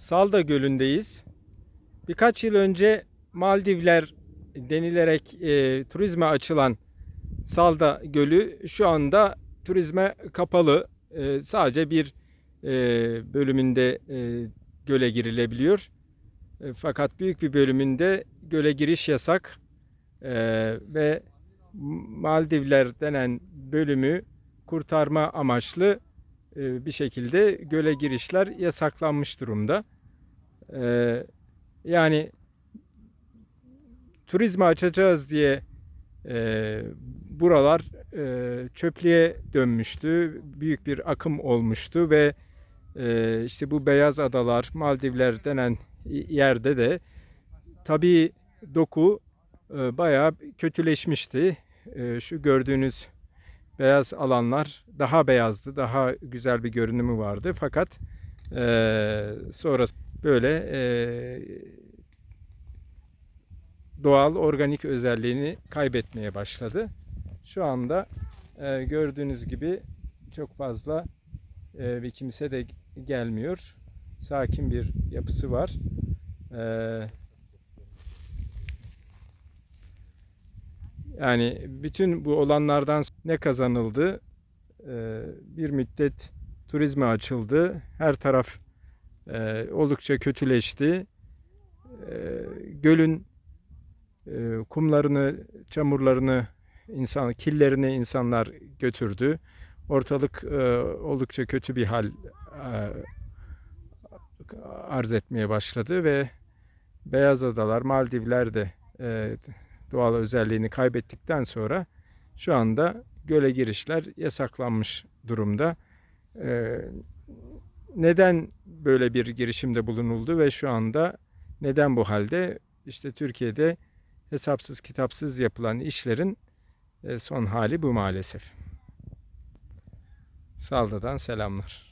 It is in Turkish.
Salda Gölü'ndeyiz. Birkaç yıl önce Maldivler denilerek e, turizme açılan Salda Gölü şu anda turizme kapalı. E, sadece bir e, bölümünde e, göle girilebiliyor. E, fakat büyük bir bölümünde göle giriş yasak. E, ve Maldivler denen bölümü kurtarma amaçlı bir şekilde göle girişler yasaklanmış durumda. E, yani turizme açacağız diye e, buralar e, çöplüğe dönmüştü. Büyük bir akım olmuştu ve e, işte bu beyaz adalar, Maldivler denen yerde de tabii doku e, bayağı kötüleşmişti. E, şu gördüğünüz beyaz alanlar daha beyazdı, daha güzel bir görünümü vardı. Fakat e, sonra böyle e, doğal organik özelliğini kaybetmeye başladı. Şu anda e, gördüğünüz gibi çok fazla e, bir kimse de gelmiyor. Sakin bir yapısı var. E, yani bütün bu olanlardan ne kazanıldı? E, bir müddet turizme açıldı. Her taraf e, oldukça kötüleşti. E, gölün e, kumlarını, çamurlarını, insan killerini insanlar götürdü. Ortalık e, oldukça kötü bir hal arz etmeye başladı ve Beyaz Adalar, Maldivler de doğal özelliğini kaybettikten sonra şu anda göle girişler yasaklanmış durumda. E, neden böyle bir girişimde bulunuldu ve şu anda neden bu halde? İşte Türkiye'de hesapsız kitapsız yapılan işlerin e, son hali bu maalesef. Salda'dan selamlar.